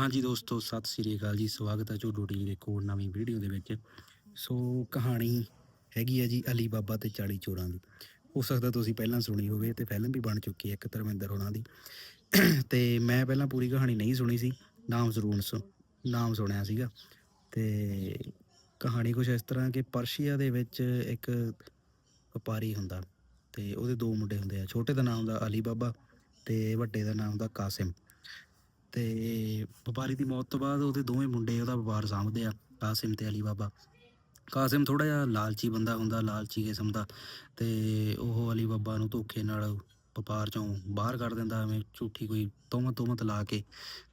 ਹਾਂਜੀ ਦੋਸਤੋ, ਸਤਿ ਸ੍ਰੀ ਅਕਾਲ ਜੀ। ਸਵਾਗਤ ਹੈ ਝੋਡੂ ਟੀ ਦੇ ਇੱਕ ਹੋਰ ਨਵੀਂ ਵੀਡੀਓ ਦੇ ਵਿੱਚ। ਸੋ, ਕਹਾਣੀ ਹੈਗੀ ਹੈ ਜੀ ਅਲੀ ਬਾਬਾ ਤੇ 40 ਚੋਰਾਂ ਦੀ। ਹੋ ਸਕਦਾ ਤੁਸੀਂ ਪਹਿਲਾਂ ਸੁਣੀ ਹੋਵੇ ਤੇ ਫਿਲਮ ਵੀ ਬਣ ਚੁੱਕੀ ਹੈ ਇੱਕ ਧਰਮਿੰਦਰ ਹੋਣਾ ਦੀ। ਤੇ ਮੈਂ ਪਹਿਲਾਂ ਪੂਰੀ ਕਹਾਣੀ ਨਹੀਂ ਸੁਣੀ ਸੀ। ਨਾਮ ਜ਼ਰੂਰ ਸੁਣ ਨਾਮ ਸੁਣਿਆ ਸੀਗਾ। ਤੇ ਕਹਾਣੀ ਕੁਝ ਇਸ ਤਰ੍ਹਾਂ ਕਿ ਪਰਸ਼ੀਆ ਦੇ ਵਿੱਚ ਇੱਕ ਵਪਾਰੀ ਹੁੰਦਾ। ਤੇ ਉਹਦੇ ਦੋ ਮੁੰਡੇ ਹੁੰਦੇ ਆ। ਛੋਟੇ ਦਾ ਨਾਮ ਹੁੰਦਾ ਅਲੀ ਬਾਬਾ ਤੇ ਵੱਡੇ ਦਾ ਨਾਮ ਹੁੰਦਾ ਕਾਸਿਮ। ਤੇ ਵਪਾਰੀ ਦੀ ਮੌਤ ਤੋਂ ਬਾਅਦ ਉਹਦੇ ਦੋਵੇਂ ਮੁੰਡੇ ਉਹਦਾ ਵਪਾਰ ਸਾਂਭਦੇ ਆ, ਕਾਸਿਮ ਤੇ ਅਲੀ ਬਾਬਾ। ਕਾਸਿਮ ਥੋੜਾ ਜਿਹਾ ਲਾਲਚੀ ਬੰਦਾ ਹੁੰਦਾ, ਲਾਲਚੀ ਕਿਸਮ ਦਾ ਤੇ ਉਹ ਅਲੀ ਬਾਬਾ ਨੂੰ ਧੋਖੇ ਨਾਲ ਵਪਾਰ ਚੋਂ ਬਾਹਰ ਕੱਢ ਦਿੰਦਾ, ਐਵੇਂ ਝੂਠੀ ਕੋਈ ਤੋਮਤ ਤੋਮਤ ਲਾ ਕੇ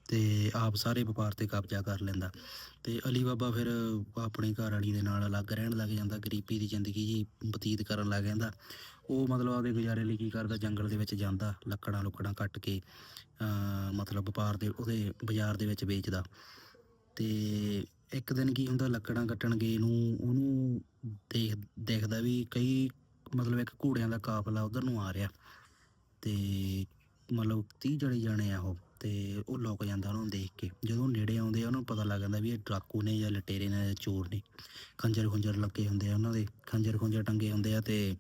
ਤੇ ਆਪ ਸਾਰੇ ਵਪਾਰ ਤੇ ਕਬਜ਼ਾ ਕਰ ਲੈਂਦਾ। ਤੇ ਅਲੀ ਬਾਬਾ ਫਿਰ ਆਪਣੀ ਘਰ ਵਾਲੀ ਦੇ ਨਾਲ ਅਲੱਗ ਰਹਿਣ ਲੱਗ ਜਾਂਦਾ, ਗਰੀਬੀ ਦੀ ਜ਼ਿੰਦਗੀ ਜੀ ਬਤੀਤ ਕਰਨ ਲੱਗ ਜਾਂਦਾ। ਉਹ ਮਤਲਬ ਆਪਦੇ ਗੁਜ਼ਾਰੇ ਲਈ ਕੀ ਕਰਦਾ, ਜੰਗਲ ਦੇ ਵਿੱਚ ਜਾਂਦਾ, ਲੱਕੜਾਂ ਲੁੱਕੜਾਂ ਕੱਟ ਕੇ, ਅਹ ਮਤਲਬ ਵਪਾਰ ਦੇ, ਉਹਦੇ ਬਾਜ਼ਾਰ ਦੇ ਵਿੱਚ ਵੇਚਦਾ। ਤੇ ਇੱਕ ਦਿਨ ਕੀ ਹੁੰਦਾ, ਲੱਕੜਾਂ ਕੱਟਣ ਗਏ ਨੂੰ, ਉਹਨੂੰ ਦੇਖ, ਦੇਖਦਾ ਵੀ ਕਈ ਮਤਲਬ ਇੱਕ ਘੋੜਿਆਂ ਦਾ ਕਾਫਲਾ ਉਧਰ ਨੂੰ ਆ ਰਿਹਾ। ਤੇ ਮਤਲਬ 30 ਜਣੇ ਜਾਣੇ ਆ ਉਹ, ਤੇ ਉਹ ਲੁਕ ਜਾਂਦਾ ਉਹਨੂੰ ਦੇਖ ਕੇ। ਜਦੋਂ ਨੇੜੇ ਆਉਂਦੇ ਆ, ਉਹਨੂੰ ਪਤਾ ਲੱਗ ਜਾਂਦਾ ਵੀ ਇਹ ਡਾਕੂ ਨੇ ਜਾਂ ਲਟੇਰੇ ਨੇ ਜਾਂ ਚੋਰ ਨੇ। ਖੰਜਰ ਖੁੰਜਰ ਲੱਗੇ ਹੁੰਦੇ ਆ ਉਹਨਾਂ ਦੇ, ਖੰਜਰ ਖੁੰਜਰ ਟੰਗੇ ਹੁੰਦੇ ਆ ਤੇ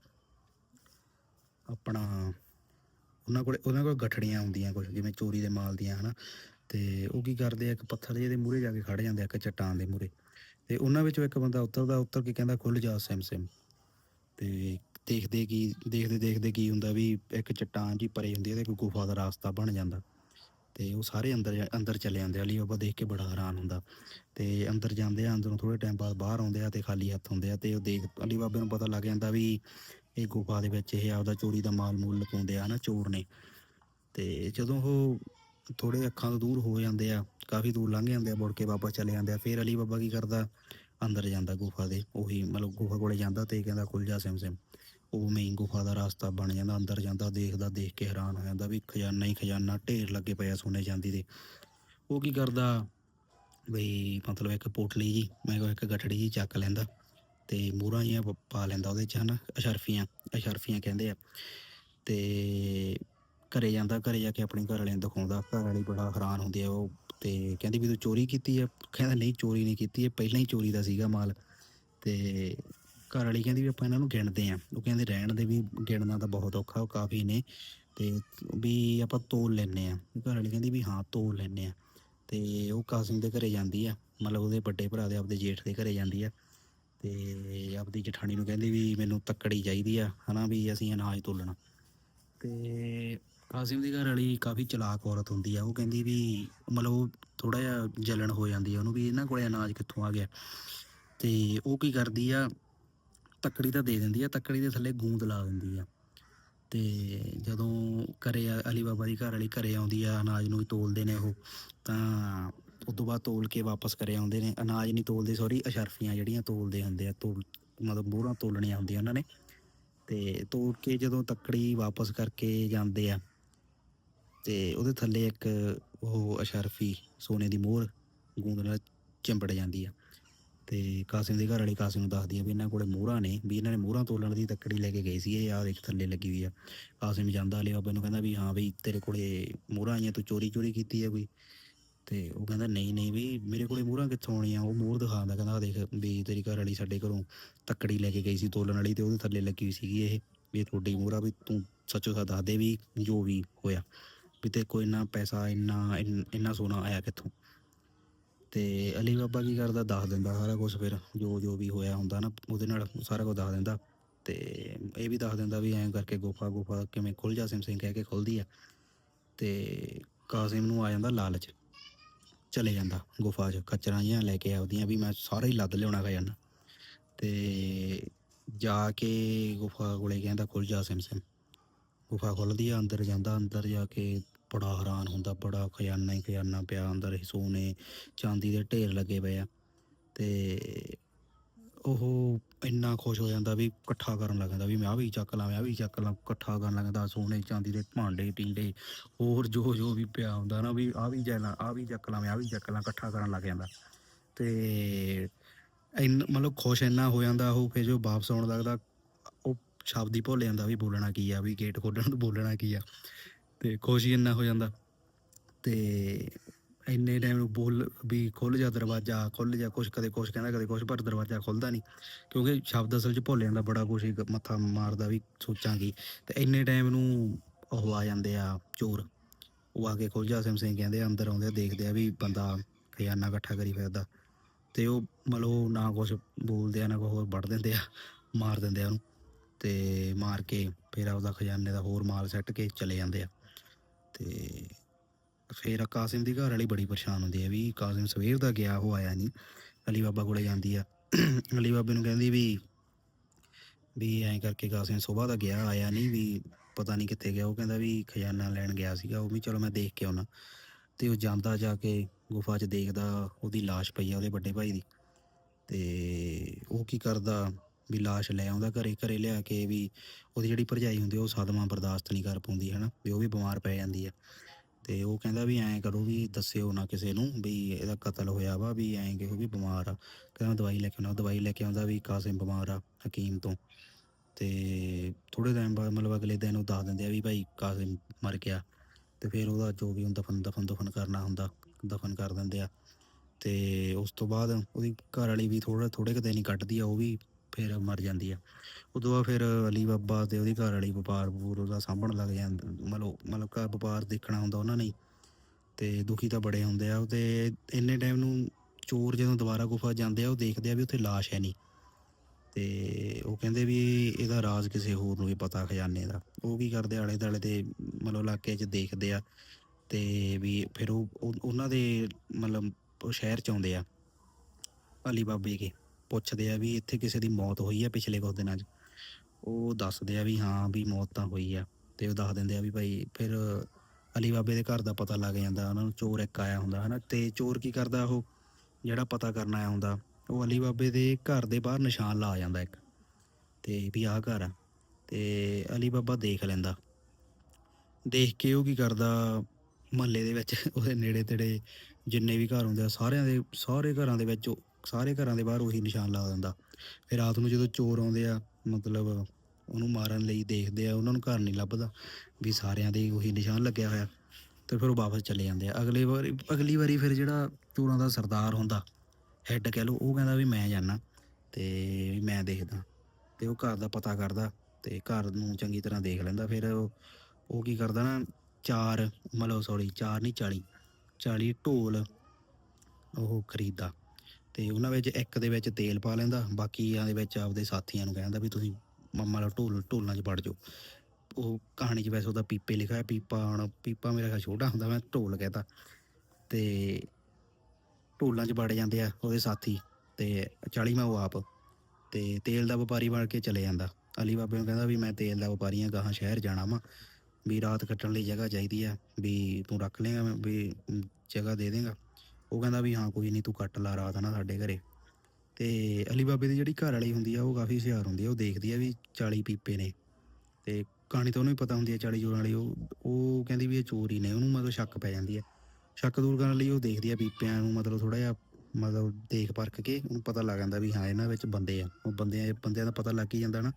ਆਪਣਾ, ਉਹਨਾਂ ਕੋਲ ਉਹਨਾਂ ਕੋਲ ਗਠੜੀਆਂ ਹੁੰਦੀਆਂ ਕੁਝ ਜਿਵੇਂ ਚੋਰੀ ਦੇ ਮਾਲ ਦੀਆਂ, ਹਨਾ। ਤੇ ਉਹ ਕੀ ਕਰਦੇ ਆ, ਇੱਕ ਪੱਥਰ ਜਿਹੇ ਦੇ ਮੂਹਰੇ ਜਾ ਕੇ ਖੜ ਜਾਂਦੇ ਆ, ਇੱਕ ਚਟਾਨ ਦੇ ਮੂਹਰੇ। ਤੇ ਉਹਨਾਂ ਵਿੱਚੋਂ ਇੱਕ ਬੰਦਾ ਉਤਰਦਾ ਉੱਤਰ ਕੇ ਕਹਿੰਦਾ ਖੁੱਲ ਜਾ ਸਿਮ ਸਿਮ। ਤੇ ਦੇਖਦੇ ਕੀ, ਦੇਖਦੇ ਦੇਖਦੇ ਕੀ ਹੁੰਦਾ ਵੀ ਇੱਕ ਚਟਾਨ ਜੀ ਪਰੇ ਹੁੰਦੀ ਹੈ ਤੇ ਇੱਕ ਗੁਫਾ ਦਾ ਰਾਸਤਾ ਬਣ ਜਾਂਦਾ। ਤੇ ਉਹ ਸਾਰੇ ਅੰਦਰ ਜਾ- ਅੰਦਰ ਚਲੇ ਜਾਂਦੇ ਆ ਅਲੀ ਬਾਬਾ ਦੇਖ ਕੇ ਬੜਾ ਹੈਰਾਨ ਹੁੰਦਾ। ਤੇ ਅੰਦਰ ਜਾਂਦੇ ਆ, ਅੰਦਰੋਂ ਥੋੜੇ ਟਾਈਮ ਬਾਅਦ ਬਾਹਰ ਆਉਂਦੇ ਆ, ਤੇ ਖਾਲੀ ਹੱਥ ਹੁੰਦੇ ਆ, ਤੇ ਉਹ ਦੇਖ, ਅਲੀ ਬਾਬੇ ਨੂੰ ਪਤਾ ਲੱਗ ਜਾਂਦਾ ਵੀ ਇਹ ਗੁਫਾ ਦੇ ਵਿੱਚ ਇਹ ਆਪਦਾ ਚੋਰੀ ਦਾ ਮਾਲ ਮੂਲ ਲੁਕਾਉਂਦੇ ਆ ਨਾ ਚੋਰ ਨੇ। ਤੇ ਜਦੋਂ ਉਹ ਥੋੜੇ ਅੱਖਾਂ ਤੋਂ ਦੂਰ ਹੋ ਜਾਂਦੇ ਆ, ਕਾਫੀ ਦੂਰ ਲੰਘ ਜਾਂਦੇ ਆ, ਮੁੜ ਕੇ ਵਾਪਸ ਚਲੇ ਜਾਂਦੇ ਆ, ਫਿਰ ਅਲੀ ਬਾਬਾ ਕੀ ਕਰਦਾ? ਅੰਦਰ ਜਾਂਦਾ ਗੁਫਾ ਦੇ, ਉਹੀ ਮਤਲਬ ਗੁਫਾ ਕੋਲੇ ਜਾਂਦਾ ਤੇ ਕਹਿੰਦਾ ਖੁੱਲ ਜਾ ਸਿਮ ਸਿਮ। ਉਹ ਮੇਨ ਗੁਫਾ ਦਾ ਰਾਸਤਾ ਬਣ ਜਾਂਦਾ, ਅੰਦਰ ਜਾਂਦਾ, ਦੇਖਦਾ, ਦੇਖ ਕੇ ਹੈਰਾਨ ਹੋ ਜਾਂਦਾ ਵੀ ਖਜ਼ਾਨਾ ਹੀ ਖਜ਼ਾਨਾ, ਢੇਰ ਲੱਗੇ ਪਿਆ ਸੋਨੇ ਚਾਂਦੀ ਦੇ। ਉਹ ਕੀ ਕਰਦਾ? ਬਈ ਮਤਲਬ ਇੱਕ ਪੋਟਲੀ ਜੀ ਮੈਂ ਕਿਹਾ ਇੱਕ ਗਠੜੀ ਜੀ ਚੱਕ ਲੈਂਦਾ। ਤੇ ਮੂਹਰਾਂ ਜੀਆਂ ਪਾ ਲੈਂਦਾ ਉਹਦੇ ਚ ਹਨਾ, ਅਸ਼ਰਫੀਆਂ ਅਸ਼ਰਫੀਆਂ ਕਹਿੰਦੇ ਆ। ਤੇ ਘਰੇ ਜਾਂਦਾ, ਘਰੇ ਜਾ ਕੇ ਆਪਣੇ ਘਰ ਵਾਲਿਆਂ ਨੂੰ ਦਿਖਾਉਂਦਾ, ਘਰ ਵਾਲੀ ਬੜਾ ਹੈਰਾਨ ਹੁੰਦੀ ਆ ਉਹ, ਤੇ ਕਹਿੰਦੀ ਵੀ ਤੂੰ ਚੋਰੀ ਕੀਤੀ ਆ? ਕਹਿੰਦਾ ਨਹੀਂ, ਚੋਰੀ ਨਹੀਂ ਕੀਤੀ, ਇਹ ਪਹਿਲਾਂ ਹੀ ਚੋਰੀ ਦਾ ਸੀਗਾ ਮਾਲ। ਤੇ ਘਰ ਵਾਲੀ ਕਹਿੰਦੀ ਵੀ ਆਪਾਂ ਇਹਨਾਂ ਨੂੰ ਗਿਣਦੇ ਆ। ਉਹ ਕਹਿੰਦੇ ਰਹਿਣ ਦੇ ਵੀ ਗਿਣਨਾ ਤਾਂ ਬਹੁਤ ਔਖਾ, ਉਹ ਕਾਫੀ ਨੇ। ਤੇ ਵੀ ਆਪਾਂ ਤੋਲ ਲੈਨੇ ਆ। ਘਰ ਵਾਲੀ ਕਹਿੰਦੀ ਵੀ ਹਾਂ, ਤੋਲ ਲੈਨੇ ਆ। ਤੇ ਉਹ ਕਾਸਿਮ ਦੇ ਘਰੇ ਜਾਂਦੀ ਆ। ਮਤਲਬ ਉਹਦੇ ਵੱਡੇ ਭਰਾ ਦੇ ਆਪਦੇ ਜੇਠ ਦੇ ਘਰੇ ਜਾਂਦੀ ਆ। ਤੇ ਆਪਦੀ ਜਠਾਣੀ ਨੂੰ ਕਹਿੰਦੀ ਵੀ ਮੈਨੂੰ ਤੱਕੜੀ ਚਾਹੀਦੀ ਆ, ਹਨਾ ਵੀ ਅਸੀਂ ਅਨਾਜ ਤੋਲਣਾ। ਤੇ ਕਾਸਿਮ ਦੀ ਘਰ ਵਾਲੀ ਕਾਫੀ ਚਲਾਕ ਔਰਤ ਹੁੰਦੀ ਆ, ਉਹ ਕਹਿੰਦੀ ਵੀ ਮਤਲਬ ਉਹ ਥੋੜਾ ਜਿਹਾ ਜਲਣ ਹੋ ਜਾਂਦੀ ਆ ਉਹਨੂੰ ਵੀ ਇਹਨਾਂ ਕੋਲੇ ਅਨਾਜ ਕਿੱਥੋਂ ਆ ਗਿਆ। ਤੇ ਉਹ ਕੀ ਕਰਦੀ ਆ, ਤੱਕੜੀ ਤਾਂ ਦੇ ਦਿੰਦੀ ਆ, ਤੱਕੜੀ ਦੇ ਥੱਲੇ ਗੂੰਦ ਲਾ ਦਿੰਦੀ ਆ। ਤੇ ਜਦੋਂ ਘਰੇ ਅਲੀ ਬਾਬਾ ਦੀ ਘਰ ਵਾਲੀ ਘਰੇ ਆਉਂਦੀ ਆ, ਅਨਾਜ ਨੂੰ ਤੋਲਦੇ ਨੇ ਉਹ, ਤਾਂ ਉਸ ਤੋਂ ਬਾਅਦ ਤੋਲ ਕੇ ਵਾਪਸ ਘਰੇ ਆਉਂਦੇ ਨੇ, ਅਨਾਜ ਨਹੀਂ ਤੋਲਦੇ ਸੌਰੀ ਅਸ਼ਰਫੀਆਂ ਜਿਹੜੀਆਂ ਤੋਲਦੇ ਹੁੰਦੇ ਆ, ਤੋਲ, ਮਤਲਬ ਮੋਹਰਾਂ ਤੋਲਣੀਆਂ ਹੁੰਦੀਆਂ ਉਹਨਾਂ ਨੇ। ਤੇ ਤੋਲ ਕੇ ਜਦੋਂ ਤੱਕੜੀ ਵਾਪਸ ਕਰਕੇ ਜਾਂਦੇ ਆ, ਤੇ ਉਹਦੇ ਥੱਲੇ ਇੱਕ ਉਹ ਅਸ਼ਰਫੀ, ਸੋਨੇ ਦੀ ਮੋਹਰ ਗੂੰਦ ਨਾਲ ਚਿੰਬੜ ਜਾਂਦੀ ਆ। ਤੇ ਕਾਸਿਮ ਦੇ ਘਰ ਵਾਲੀ ਕਾਸਿਮ ਨੂੰ ਦੱਸਦੀ ਆ ਵੀ ਇਹਨਾਂ ਕੋਲੇ ਮੋਹਰਾਂ ਨੇ, ਵੀ ਇਹਨਾਂ ਨੇ ਮੋਹਰਾਂ ਤੋਲਣ ਦੀ ਤੱਕੜੀ ਲੈ ਕੇ ਗਏ ਸੀ, ਇਹ ਆਹ ਦੇਖ ਥੱਲੇ ਲੱਗੀ ਹੋਈ ਆ। ਕਾਸਿਮ ਜਾਂਦਾ ਅਲੀ ਬਾਬੇ ਨੂੰ ਕਹਿੰਦਾ ਵੀ ਹਾਂ ਬਈ ਤੇਰੇ ਕੋਲੇ ਮੋਹਰਾਂ ਆਈਆਂ, ਤੂੰ ਚੋਰੀ ਚੋਰੀ ਕੀਤੀ ਆ ਕੋਈ? ਤੇ ਉਹ ਕਹਿੰਦਾ, ਨਹੀਂ ਨਹੀਂ ਵੀ ਮੇਰੇ ਕੋਲੇ ਮੂਹਰਾਂ ਕਿੱਥੋਂ ਆਉਣੀਆਂ? ਉਹ ਮੂਹਰ ਦਿਖਾਉਂਦਾ, ਕਹਿੰਦਾ, ਦੇਖ ਵੀ ਤੇਰੀ ਘਰ ਵਾਲੀ ਸਾਡੇ ਘਰੋਂ ਤੱਕੜੀ ਲੈ ਕੇ ਗਈ ਸੀ ਤੋਲਣ ਵਾਲੀ ਤੇ ਉਹਦੇ ਥੱਲੇ ਲੱਗੀ ਹੋਈ ਸੀਗੀ ਇਹ, ਵੀ ਤੁਹਾਡੀ ਮੂਹਰਾ ਵੀ ਤੂੰ ਸੱਚੋ ਸੱਚ ਦੱਸ ਦੇ ਵੀ ਜੋ ਵੀ ਹੋਇਆ, ਵੀ ਤੇ ਕੋਈ ਇੰਨਾ ਪੈਸਾ, ਇੰਨਾ, ਇੰਨ- ਇੰਨਾ ਸੋਨਾ ਆਇਆ ਕਿੱਥੋਂ? ਤੇ ਅਲੀ ਬਾਬਾ ਕੀ ਕਰਦਾ? ਦੱਸ ਦਿੰਦਾ ਸਾਰਾ ਕੁਝ ਫਿਰ, ਜੋ ਜੋ ਵੀ ਹੋਇਆ ਹੁੰਦਾ ਨਾ, ਉਹਦੇ ਨਾਲ ਸਾਰਾ ਕੁਝ ਦੱਸ ਦਿੰਦਾ। ਤੇ ਇਹ ਵੀ ਦੱਸ ਦਿੰਦਾ ਵੀ ਐਂ ਕਰਕੇ ਗੁਫਾ ਗੁਫਾ ਕਿਵੇਂ ਖੁੱਲ ਜਾ ਸਿੰਘ ਕਹਿ ਕੇ ਖੁੱਲਦੀ ਆ। ਤੇ ਕਾਸਿਮ ਨੂੰ ਆ ਜਾਂਦਾ ਲਾਲਚ। ਚਲੇ ਜਾਂਦਾ, ਗੁਫਾ 'ਚ ਖੱਚਰਾਂ ਜਿਹੀਆਂ ਲੈ ਕੇ ਆਉਂਦੀਆਂ ਵੀ ਮੈਂ ਸਾਰੇ ਹੀ ਲੱਦ ਲਿਆਉਣਾ ਖਜ਼ਾਨਾ। ਤੇ ਜਾ ਕੇ ਗੁਫਾ ਕੋਲੇ ਕਹਿੰਦਾ ਖੁੱਲ ਜਾ ਸਿਮ ਸਿਮ। ਗੁਫਾ ਖੁੱਲਦੀ ਆ, ਅੰਦਰ ਜਾਂਦਾ, ਅੰਦਰ ਜਾ ਕੇ ਬੜਾ ਹੈਰਾਨ ਹੁੰਦਾ, ਬੜਾ ਖਜ਼ਾਨਾ ਹੀ ਖਜ਼ਾਨਾ ਪਿਆ ਅੰਦਰ ਸੋਨੇ ਚਾਂਦੀ ਦੇ ਢੇਰ ਲੱਗੇ ਪਏ ਆ। ਤੇ ਉਹ ਇੰਨਾ ਖੁਸ਼ ਹੋ ਜਾਂਦਾ ਵੀ ਇਕੱਠਾ ਕਰਨ ਲੱਗ ਜਾਂਦਾ ਵੀ ਮੈਂ ਆ ਵੀ ਚੱਕ ਲਾਂ, ਮੈਂ ਆ ਵੀ ਚੱਕ ਲਾਂ, ਇਕੱਠਾ ਕਰਨ ਲੱਗ ਜਾਂਦਾ ਸੋਨੇ ਚਾਂਦੀ ਦੇ ਭਾਂਡੇ, ਟਿੰਡੇ, ਹੋਰ ਜੋ ਜੋ ਵੀ ਪਿਆ ਹੁੰਦਾ ਨਾ ਵੀ ਆ ਵੀ ਜੈਲਾ ਆ ਵੀ ਚੱਕ ਲਾਂ, ਮੈਂ ਆ ਵੀ ਚੱਕ ਲਾਂ, ਇਕੱਠਾ ਕਰਨ ਲੱਗ ਜਾਂਦਾ। ਤੇ ਇੰਨ, ਮਤਲਬ ਖੁਸ਼ ਇੰਨਾ ਹੋ ਜਾਂਦਾ ਉਹ ਫਿਰ ਜੋ ਵਾਪਸ ਆਉਣ ਲੱਗਦਾ, ਉਹ ਸ਼ਬਦ ਹੀ ਭੁੱਲ ਜਾਂਦਾ ਵੀ ਬੋਲਣਾ ਕੀ ਆ, ਵੀ ਗੇਟ ਖੋਲਣ ਤੋਂ ਬੋਲਣਾ ਕੀ ਆ। ਤੇ ਖੁਸ਼ ਹੀ ਇੰਨਾ ਹੋ ਜਾਂਦਾ। ਤੇ ਇੰਨੇ ਟਾਈਮ ਨੂੰ ਬੋਲ, ਵੀ ਖੁੱਲ ਜਾ ਦਰਵਾਜ਼ਾ ਖੁੱਲ ਜਾ ਕੁਛ, ਕਦੇ ਕੁਛ ਕਹਿੰਦਾ, ਕਦੇ ਕੁਛ, ਪਰ ਦਰਵਾਜ਼ਾ ਖੁੱਲਦਾ ਨਹੀਂ। ਕਿਉਂਕਿ ਸ਼ਬਦ ਅਸਲ 'ਚ ਭੁੱਲ ਜਾਂਦਾ, ਬੜਾ ਕੁਛ ਮੱਥਾ ਮਾਰਦਾ ਵੀ ਸੋਚਾਂਗੀ। ਤੇ ਇੰਨੇ ਟਾਈਮ ਨੂੰ ਉਹ ਆ ਜਾਂਦੇ ਆ ਚੋਰ। ਉਹ ਆ ਕੇ ਖੁੱਲ ਜਾ ਸਿੰਘ ਕਹਿੰਦੇ ਅੰਦਰ ਆਉਂਦੇ ਦੇਖਦੇ ਆ ਵੀ ਬੰਦਾ ਖਜ਼ਾਨਾ ਇਕੱਠਾ ਕਰੀ ਫਿਰਦਾ। ਤੇ ਉਹ ਮਤਲਬ ਉਹ ਨਾ ਕੁਛ ਬੋਲਦੇ ਆ, ਨਾ ਕੁਛ ਹੋਰ ਵੱਢ ਦਿੰਦੇ ਆ, ਮਾਰ ਦਿੰਦੇ ਆ ਉਹਨੂੰ। ਤੇ ਮਾਰ ਕੇ ਫਿਰ ਉਹਦਾ ਖਜ਼ਾਨੇ ਦਾ ਹੋਰ ਮਾਲ ਸੱਟ ਕੇ ਚਲੇ ਜਾਂਦੇ ਆ। ਤੇ ਫਿਰ ਕਾਸਿਮ ਦੀ ਘਰ ਵਾਲੀ ਬੜੀ ਪਰੇਸ਼ਾਨ ਹੁੰਦੀ ਹੈ ਵੀ ਕਾਸਿਮ ਸਵੇਰ ਦਾ ਗਿਆ, ਉਹ ਆਇਆ ਨਹੀਂ ਅਲੀ ਬਾਬਾ ਕੋਲੇ ਜਾਂਦੀ ਆ। ਅਲੀ ਬਾਬੇ ਨੂੰ ਕਹਿੰਦੀ ਵੀ ਵੀ ਐਂ ਕਰਕੇ ਕਾਸਿਮ ਸਵੇਰ ਦਾ ਗਿਆ, ਆਇਆ ਨਹੀਂ ਵੀ ਪਤਾ ਨਹੀਂ ਕਿੱਥੇ ਗਿਆ। ਉਹ ਕਹਿੰਦਾ ਵੀ ਖਜ਼ਾਨਾ ਲੈਣ ਗਿਆ ਸੀਗਾ, ਉਹ ਵੀ ਚਲੋ ਮੈਂ ਦੇਖ ਕੇ ਆਉਣਾ ਤੇ ਉਹ ਜਾਂਦਾ ਜਾ ਕੇ ਗੁਫਾ 'ਚ ਦੇਖਦਾ, ਉਹਦੀ ਲਾਸ਼ ਪਈ ਆ ਉਹਦੇ ਵੱਡੇ ਭਾਈ ਦੀ। ਤੇ ਉਹ ਕੀ ਕਰਦਾ ਵੀ ਲਾਸ਼ ਲੈ ਆਉਂਦਾ ਘਰੇ ਘਰੇ ਲਿਆ ਕੇ ਵੀ ਉਹਦੀ ਜਿਹੜੀ ਭਰਜਾਈ ਹੁੰਦੀ ਉਹ ਸਦਮਾ ਬਰਦਾਸ਼ਤ ਨਹੀਂ ਕਰ ਪਾਉਂਦੀ, ਹਨਾ? ਵੀ ਉਹ ਵੀ ਬਿਮਾਰ ਪੈ ਜਾਂਦੀ ਆ। ਤੇ ਉਹ ਕਹਿੰਦਾ ਵੀ ਐਂ ਕਰੋ ਵੀ ਦੱਸਿਓ ਨਾ ਕਿਸੇ ਨੂੰ ਵੀ ਇਹਦਾ ਕਤਲ ਹੋਇਆ ਵਾ ਵੀ ਐਂ ਕਿਹੋ ਵੀ ਬਿਮਾਰ ਆ। ਕਹਿੰਦਾ ਦਵਾਈ ਲੈ ਕੇ ਆਉਣਾ, ਦਵਾਈ ਲੈ ਕੇ ਆਉਂਦਾ ਵੀ ਕਾਸਿਮ ਬਿਮਾਰ ਆ ਹਕੀਮ ਤੋਂ। ਤੇ ਥੋੜੇ ਟਾਈਮ ਬਾਅਦ ਮਤਲਬ ਅਗਲੇ ਦਿਨ ਉਹ ਦੱਸ ਦਿੰਦੇ ਆ ਵੀ ਭਾਈ ਕਾਸਿਮ ਮਰ ਗਿਆ। ਤੇ ਫਿਰ ਉਹਦਾ ਜੋ ਵੀ ਹੁੰਦਾ ਦਫਨ ਦਫਨ ਦਫਨ ਕਰਨਾ ਹੁੰਦਾ, ਦਫਨ ਕਰ ਦਿੰਦੇ ਆ। ਤੇ ਉਸ ਤੋਂ ਬਾਅਦ ਉਹਦੀ ਘਰ ਵਾਲੀ ਵੀ ਥੋੜਾ ਥੋੜੇ ਕੁ ਦਿਨ ਹੀ ਕੱਟਦੀ ਆ, ਉਹ ਵੀ ਫਿਰ ਮਰ ਜਾਂਦੀ ਆ। ਉਦੋਂ ਬਾਅਦ ਫਿਰ ਅਲੀ ਬਾਬਾ ਤੇ ਉਹਦੀ ਘਰ ਵਾਲੀ ਵਪਾਰ ਵਪੂਰ ਉਹਦਾ ਸਾਂਭਣ ਲੱਗ ਜਾਂਦਾ, ਮਤਲਬ ਮਤਲਬ ਘਰ ਵਪਾਰ ਦੇਖਣਾ ਹੁੰਦਾ ਉਹਨਾਂ ਨੇ ਹੀ। ਤੇ ਦੁਖੀ ਤਾਂ ਬੜੇ ਹੁੰਦੇ ਆ ਤੇ ਇੰਨੇ ਟਾਈਮ ਨੂੰ ਚੋਰ ਜਦੋਂ ਦੁਬਾਰਾ ਗੁਫਾ ਜਾਂਦੇ ਆ, ਉਹ ਦੇਖਦੇ ਆ ਵੀ ਉੱਥੇ ਲਾਸ਼ ਹੈ ਨਹੀਂ। ਤੇ ਉਹ ਕਹਿੰਦੇ ਵੀ ਇਹਦਾ ਰਾਜ਼ ਕਿਸੇ ਹੋਰ ਨੂੰ ਵੀ ਪਤਾ, ਖਜ਼ਾਨੇ ਦਾ। ਉਹ ਕੀ ਕਰਦੇ ਆਲੇ ਦੁਆਲੇ ਦੇ ਮਤਲਬ ਇਲਾਕੇ 'ਚ ਦੇਖਦੇ ਆ। ਤੇ ਵੀ ਫਿਰ ਉਹ, ਉਹਨਾਂ ਦੇ ਮਤਲਬ ਸ਼ਹਿਰ 'ਚ ਆਉਂਦੇ ਆ, ਅਲੀ ਬਾਬੇ ਕੇ। ਪੁੱਛਦੇ ਆ ਵੀ ਇੱਥੇ ਕਿਸੇ ਦੀ ਮੌਤ ਹੋਈ ਆ ਪਿਛਲੇ ਕੁਝ ਦਿਨਾਂ 'ਚ। ਉਹ ਦੱਸਦੇ ਆ ਵੀ ਹਾਂ ਵੀ ਮੌਤ ਤਾਂ ਹੋਈ ਆ ਤੇ ਉਹ ਦੱਸ ਦਿੰਦੇ ਆ ਵੀ ਭਾਈ ਫਿਰ ਅਲੀ ਬਾਬੇ ਦੇ ਘਰ ਦਾ ਪਤਾ ਲੱਗ ਜਾਂਦਾ, ਉਹਨਾਂ ਨੂੰ ਚੋਰ ਇੱਕ ਆਇਆ ਹੁੰਦਾ, ਹਨਾ? ਤੇ ਚੋਰ ਕੀ ਕਰਦਾ ਉਹ? ਜਿਹੜਾ ਪਤਾ ਕਰਨ ਆਇਆ ਹੁੰਦਾ, ਉਹ ਅਲੀ ਬਾਬੇ ਦੇ ਘਰ ਦੇ ਬਾਹਰ ਨਿਸ਼ਾਨ ਲਾ ਜਾਂਦਾ ਇੱਕ, ਤੇ ਵੀ ਆਹ ਘਰ ਆ। ਤੇ ਅਲੀ ਬਾਬਾ ਦੇਖ ਲੈਂਦਾ। ਦੇਖ ਕੇ ਉਹ ਕੀ ਕਰਦਾ, ਮਹੱਲੇ ਦੇ ਵਿੱਚ ਉਹਦੇ ਨੇੜੇ ਤੇੜੇ ਜਿੰਨੇ ਵੀ ਘਰ ਹੁੰਦੇ ਆ, ਸਾਰਿਆਂ ਦੇ, ਸਾਰੇ ਘਰਾਂ ਦੇ ਵਿੱਚ ਸਾਰੇ ਘਰਾਂ ਦੇ ਬਾਹਰ ਉਹੀ ਨਿਸ਼ਾਨ ਲਾ ਦਿੰਦਾ। ਫਿਰ ਰਾਤ ਨੂੰ ਜਦੋਂ ਚੋਰ ਆਉਂਦੇ ਆ, ਮਤਲਬ ਉਹਨੂੰ ਮਾਰਨ ਲਈ ਦੇਖਦੇ ਆ, ਉਹਨਾਂ ਨੂੰ ਘਰ ਨਹੀਂ ਲੱਭਦਾ, ਵੀ ਸਾਰਿਆਂ ਦੇ ਉਹੀ ਨਿਸ਼ਾਨ ਲੱਗਿਆ ਹੋਇਆ। ਤੇ ਫਿਰ ਉਹ ਵਾਪਸ ਚਲੇ ਜਾਂਦੇ ਆ। ਅਗਲੇ ਵਾਰੀ, ਅਗਲੀ ਵਾਰੀ ਫਿਰ ਜਿਹੜਾ ਚੋਰਾਂ ਦਾ ਸਰਦਾਰ ਹੁੰਦਾ ਹੈੱਡ ਕਹਿ ਲਓ, ਉਹ ਕਹਿੰਦਾ ਵੀ ਮੈਂ ਜਾਣਾ ਤੇ ਮੈਂ ਦੇਖਦਾ। ਤੇ ਉਹ ਘਰ ਦਾ ਪਤਾ ਕਰਦਾ ਤੇ ਘਰ ਨੂੰ ਚੰਗੀ ਤਰ੍ਹਾਂ ਦੇਖ ਲੈਂਦਾ। ਫਿਰ ਉਹ ਕੀ ਕਰਦਾ ਨਾ, ਚਾਰ, ਮਤਲਬ ਸੌਰੀ ਚਾਰ ਨਹੀਂ 40 40 ਢੋਲ ਉਹ ਖਰੀਦਦਾ। ਤੇ ਉਹਨਾਂ ਵਿੱਚ ਇੱਕ ਦੇ ਵਿੱਚ ਤੇਲ ਪਾ ਲੈਂਦਾ, ਬਾਕੀਆਂ ਦੇ ਵਿੱਚ ਆਪਦੇ ਸਾਥੀਆਂ ਨੂੰ ਕਹਿੰਦਾ ਵੀ ਤੁਸੀਂ ਮੰਮਾ ਲਓ ਢੋਲ, ਢੋਲਾਂ 'ਚ ਵੜ ਜਾਓ। ਉਹ ਕਹਾਣੀ 'ਚ ਵੈਸੇ ਉਹਦਾ ਪੀਪੇ ਲਿਖਿਆ ਹੈ ਪੀਪਾ ਹੁਣ ਪੀਪਾ ਮੇਰਾ ਖਿਆਲ ਛੋਟਾ ਹੁੰਦਾ, ਮੈਂ ਢੋਲ ਕਹਤਾ ਤੇ। ਢੋਲਾਂ 'ਚ ਵੜ ਜਾਂਦੇ ਆ ਉਹਦੇ ਸਾਥੀ ਤੇ 40 ਮੈਂ ਉਹ ਆਪ। ਤੇ ਤੇਲ ਦਾ ਵਪਾਰੀ ਬਣ ਕੇ ਚਲੇ ਜਾਂਦਾ। ਅਲੀ ਬਾਬੇ ਨੂੰ ਕਹਿੰਦਾ ਵੀ ਮੈਂ ਤੇਲ ਦਾ ਵਪਾਰੀ ਹਾਂ ਗਾਹਾਂ ਸ਼ਹਿਰ ਜਾਣਾ ਵਾ, ਵੀ ਰਾਤ ਕੱਟਣ ਲਈ ਜਗ੍ਹਾ ਚਾਹੀਦੀ ਆ, ਵੀ ਤੂੰ ਰੱਖ ਲੇਗਾ ਵੀ ਜਗ੍ਹਾ ਦੇ ਦੇਗਾ। ਉਹ ਕਹਿੰਦਾ ਵੀ ਹਾਂ ਕੋਈ ਨਹੀਂ ਤੂੰ ਕੱਟ ਲਾ ਰਾਤ ਨਾ ਸਾਡੇ ਘਰੇ। ਤੇ ਅਲੀ ਬਾਬੇ ਦੀ ਜਿਹੜੀ ਘਰ ਵਾਲੀ ਹੁੰਦੀ ਆ, ਉਹ ਕਾਫੀ ਹੁਸ਼ਿਆਰ ਹੁੰਦੀ ਆ, ਉਹ ਦੇਖਦੀ ਆ ਵੀ 40 ਪੀਪੇ ਨੇ। ਤੇ ਕਹਾਣੀ ਤਾਂ ਉਹਨੂੰ ਵੀ ਪਤਾ ਹੁੰਦੀ ਹੈ 40 ਚੋਰਾਂ ਵਾਲੀ, ਉਹ ਉਹ ਕਹਿੰਦੀ ਵੀ ਇਹ ਚੋਰੀ ਨੇ, ਉਹਨੂੰ ਮਤਲਬ ਸ਼ੱਕ ਪੈ ਜਾਂਦੀ ਹੈ ਸ਼ੱਕ ਦੂਰ ਕਰਨ ਲਈ ਉਹ ਦੇਖਦੀ ਆ ਪੀਪਿਆਂ ਨੂੰ, ਮਤਲਬ ਥੋੜਾ ਜਿਹਾ, ਮਤਲਬ ਦੇਖ ਪਰਖ ਕੇ ਉਹਨੂੰ ਪਤਾ ਲੱਗ ਜਾਂਦਾ ਵੀ ਹਾਂ ਇਹਨਾਂ ਵਿੱਚ ਬੰਦੇ ਆ। ਉਹ ਬੰਦਿਆਂ ਬੰਦਿਆਂ ਦਾ ਪਤਾ ਲੱਗ ਹੀ ਜਾਂਦਾ ਨਾ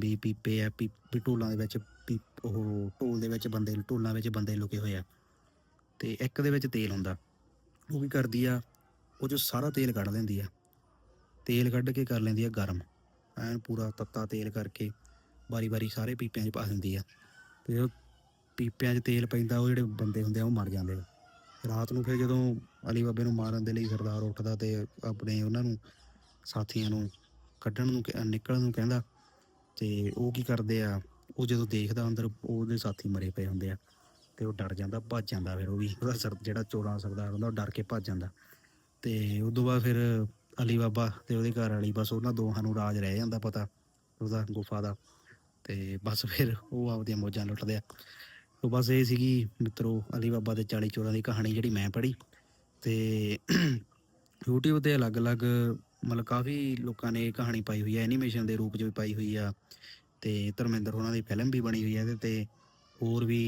ਵੀ ਪੀਪੇ ਆ, ਪੀ, ਵੀ ਢੋਲਾਂ ਦੇ ਵਿੱਚ ਪੀ, ਉਹ ਢੋਲ ਦੇ ਵਿੱਚ ਬੰਦੇ, ਢੋਲਾਂ ਵਿੱਚ ਬੰਦੇ ਲੁਕੇ ਹੋਏ ਆ। ਤੇ ਇੱਕ ਦੇ ਵਿੱਚ ਤੇਲ ਹੁੰਦਾ। ਉਹ ਕੀ ਕਰਦੀ ਆ, ਉਹ ਜੋ ਸਾਰਾ ਤੇਲ ਕੱਢ ਲੈਂਦੀ ਆ। ਤੇਲ ਕੱਢ ਕੇ ਕਰ ਲੈਂਦੀ ਆ ਗਰਮ। ਐਨ ਪੂਰਾ ਤੱਤਾ ਤੇਲ ਕਰਕੇ ਵਾਰੀ ਵਾਰੀ ਸਾਰੇ ਪੀਪਿਆਂ 'ਚ ਪਾ ਦਿੰਦੀ ਆ। ਤੇ ਉਹ ਪੀਪਿਆਂ 'ਚ ਤੇਲ ਪੈਂਦਾ, ਉਹ ਜਿਹੜੇ ਬੰਦੇ ਹੁੰਦੇ ਆ, ਉਹ ਮਰ ਜਾਂਦੇ ਆ। ਰਾਤ ਨੂੰ ਫਿਰ ਜਦੋਂ ਅਲੀ ਬਾਬੇ ਨੂੰ ਮਾਰਨ ਦੇ ਲਈ ਸਰਦਾਰ ਉੱਠਦਾ ਤੇ ਆਪਣੇ ਉਹਨਾਂ ਨੂੰ, ਸਾਥੀਆਂ ਨੂੰ ਕੱਢਣ ਨੂੰ ਕਹਿ- ਨਿਕਲਣ ਨੂੰ ਕਹਿੰਦਾ, ਤੇ ਉਹ ਕੀ ਕਰਦੇ ਆ, ਉਹ ਜਦੋਂ ਦੇਖਦਾ ਅੰਦਰ, ਉਹਦੇ ਸਾਥੀ ਮਰੇ ਪਏ ਹੁੰਦੇ ਆ। ਤੇ ਉਹ ਡਰ ਜਾਂਦਾ, ਭੱਜ ਜਾਂਦਾ ਫਿਰ ਉਹ ਵੀ। ਉਹਦਾ ਸਰ, ਜਿਹੜਾ ਚੋਰਾਂ ਦਾ ਸਰਦਾਰ ਹੁੰਦਾ, ਉਹ ਡਰ ਕੇ ਭੱਜ ਜਾਂਦਾ। ਤੇ ਉਦੋਂ ਬਾਅਦ ਫਿਰ ਅਲੀ ਬਾਬਾ ਤੇ ਉਹਦੇ ਘਰ ਵਾਲੀ, ਬਸ ਉਹਨਾਂ ਦੋਹਾਂ ਨੂੰ ਰਾਜ ਰਹਿ ਜਾਂਦਾ ਪਤਾ, ਉਹਦਾ ਗੁਫਾ ਦਾ। ਤੇ ਬਸ ਫਿਰ ਉਹ ਆਪਦੀਆਂ ਮੌਜਾਂ ਲੁੱਟਦੇ ਆ। ਤੋ ਬਸ ਇਹ ਸੀਗੀ ਮਿੱਤਰੋ, ਅਲੀ ਬਾਬਾ ਦੇ 40 ਚੋਰਾਂ ਦੀ ਕਹਾਣੀ ਜਿਹੜੀ ਮੈਂ ਪੜ੍ਹੀ। ਤੇ YouTube ਤੇ ਅਲੱਗ-ਅਲੱਗ, ਮਤਲਬ ਕਾਫੀ ਲੋਕਾਂ ਨੇ ਕਹਾਣੀ ਪਾਈ ਹੋਈ ਹੈ ਐਨੀਮੇਸ਼ਨ ਦੇ ਰੂਪ 'ਚ ਵੀ ਪਾਈ ਹੋਈ ਆ। ਤੇ ਧਰਮਿੰਦਰ ਉਹਨਾਂ ਦੀ ਫਿਲਮ ਵੀ ਬਣੀ ਹੋਈ ਹੈ ਇਹਦੇ ਤੇ। ਹੋਰ ਵੀ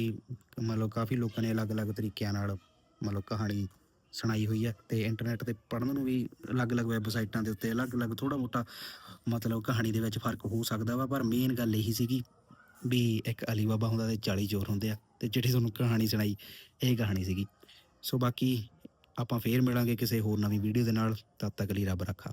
ਮਤਲਬ ਕਾਫੀ ਲੋਕਾਂ ਨੇ ਅਲੱਗ-ਅਲੱਗ ਤਰੀਕਿਆਂ ਨਾਲ ਮਤਲਬ ਕਹਾਣੀ ਸੁਣਾਈ ਹੋਈ ਹੈ ਤੇ ਇੰਟਰਨੈਟ ਤੇ ਪੜ੍ਹਨ ਨੂੰ ਵੀ ਅਲੱਗ-ਅਲੱਗ ਵੈਬਸਾਈਟਾਂ ਦੇ ਉੱਤੇ ਅਲੱਗ-ਅਲੱਗ ਥੋੜਾ ਮੋਟਾ ਮਤਲਬ ਕਹਾਣੀ ਦੇ ਵਿੱਚ ਫ਼ਰਕ ਹੋ ਸਕਦਾ ਵਾ, ਪਰ ਮੇਨ ਗੱਲ ਇਹੀ ਸੀਗੀ ਵੀ ਇੱਕ ਅਲੀ ਬਾਬਾ ਹੁੰਦਾ ਤੇ 40 ਚੋਰ ਹੁੰਦੇ ਆ ਤੇ ਜਿਹੜੀ ਤੁਹਾਨੂੰ ਕਹਾਣੀ ਸੁਣਾਈ, ਇਹ ਕਹਾਣੀ ਸੀਗੀ। ਸੋ ਬਾਕੀ ਆਪਾਂ ਫੇਰ ਮਿਲਾਂਗੇ ਕਿਸੇ ਹੋਰ ਨਵੀਂ ਵੀਡੀਓ ਦੇ ਨਾਲ, ਤਦ ਤੱਕ ਲਈ ਰੱਬ ਰੱਖਾ।